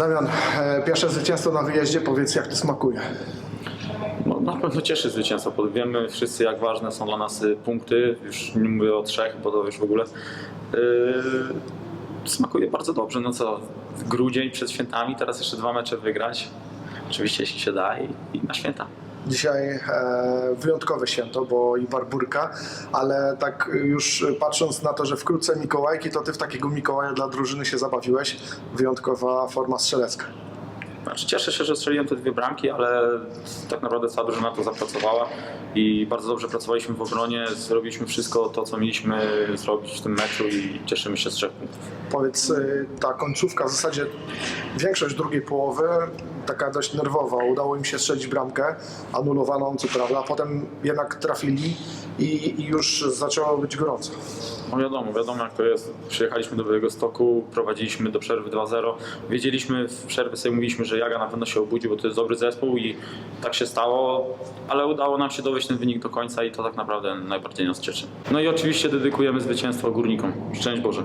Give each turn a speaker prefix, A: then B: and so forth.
A: Damian, e, pierwsze zwycięstwo na wyjeździe, powiedz jak to smakuje.
B: No, na pewno cieszy zwycięstwo, wiemy wszyscy jak ważne są dla nas y, punkty, już nie mówię o trzech, bo to już w ogóle. Yy, smakuje bardzo dobrze, no co, grudzień przed świętami, teraz jeszcze dwa mecze wygrać, oczywiście jeśli się da i, i na święta.
A: Dzisiaj e, wyjątkowe święto, bo i Barburka, ale tak już patrząc na to, że wkrótce Mikołajki, to ty w takiego Mikołaja dla drużyny się zabawiłeś. Wyjątkowa forma strzelecka.
B: Znaczy, cieszę się, że strzeliłem te dwie bramki, ale tak naprawdę cała drużyna to zapracowała i bardzo dobrze pracowaliśmy w obronie, zrobiliśmy wszystko to, co mieliśmy zrobić w tym meczu i cieszymy się z trzech punktów.
A: Powiedz, e, ta końcówka, w zasadzie większość drugiej połowy, taka dość nerwowa. Udało im się strzelić bramkę, anulowaną co prawda, a potem jednak trafili i, i już zaczęło być gorąco.
B: No wiadomo, wiadomo jak to jest. Przyjechaliśmy do Białego Stoku, prowadziliśmy do przerwy 2-0. Wiedzieliśmy w przerwie sobie mówiliśmy, że Jaga na pewno się obudzi, bo to jest dobry zespół i tak się stało, ale udało nam się dowieść ten wynik do końca i to tak naprawdę najbardziej nas cieszy. No i oczywiście dedykujemy zwycięstwo górnikom. Szczęść Boże.